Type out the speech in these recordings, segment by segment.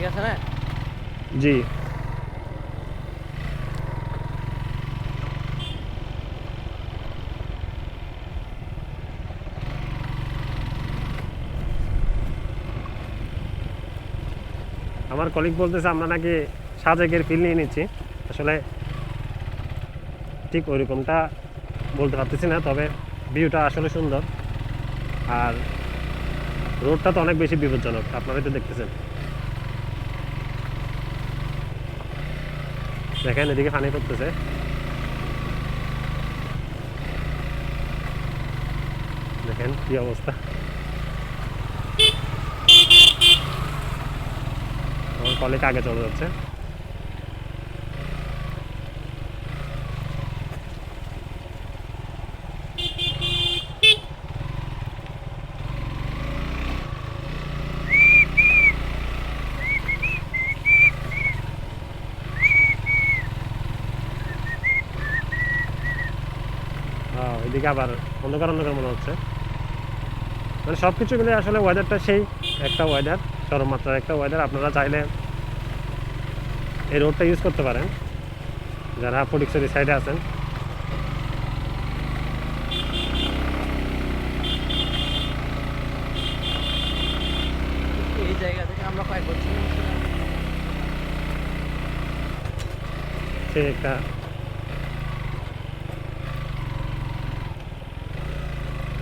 ঠিক আছে না? জি। আমার কলিগ বলতেছে, আমরা নাকি সাজেকের ফিল নিয়ে নিচ্ছি। আসলে ঠিক ওইরকমটা বলতে পারতেছি না, তবে ভিউটা আসলে সুন্দর। আর রোডটা তো অনেক বেশি বিপজ্জনক, আপনারাই তো দেখতেছেন। দেখেন এদিকে পানি পড়তেছে। দেখেন কি অবস্থা। আমার কলেজ আগে চলে যাচ্ছে হ্যাঁ এদিকে আবার অন্ধকার অন্ধকার মনে হচ্ছে। মানে সব কিছু মিলে আসলে ওয়েদারটা সেই একটা ওয়েদার চরম মাত্রার একটা ওয়েদার আপনারা চাইলে এই রোডটা ইউজ করতে পারেন। যারা ফটিকছড়ি সাইডে আছেন। এই জায়গা থেকে আমরা কয়েক বছর সেই একটা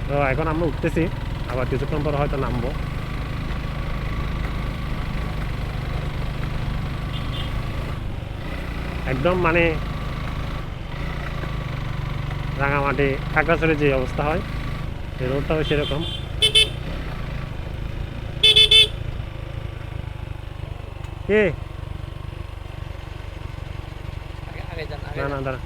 তো এখন আমরা উঠতেছি আবার কিছুক্ষণ পর হয়তো নামবো। একদম মানে রাঙামাটি খাগড়াছড়ি যে অবস্থা হয় এই রোডটাও সেরকম। কে না না দাঁড়া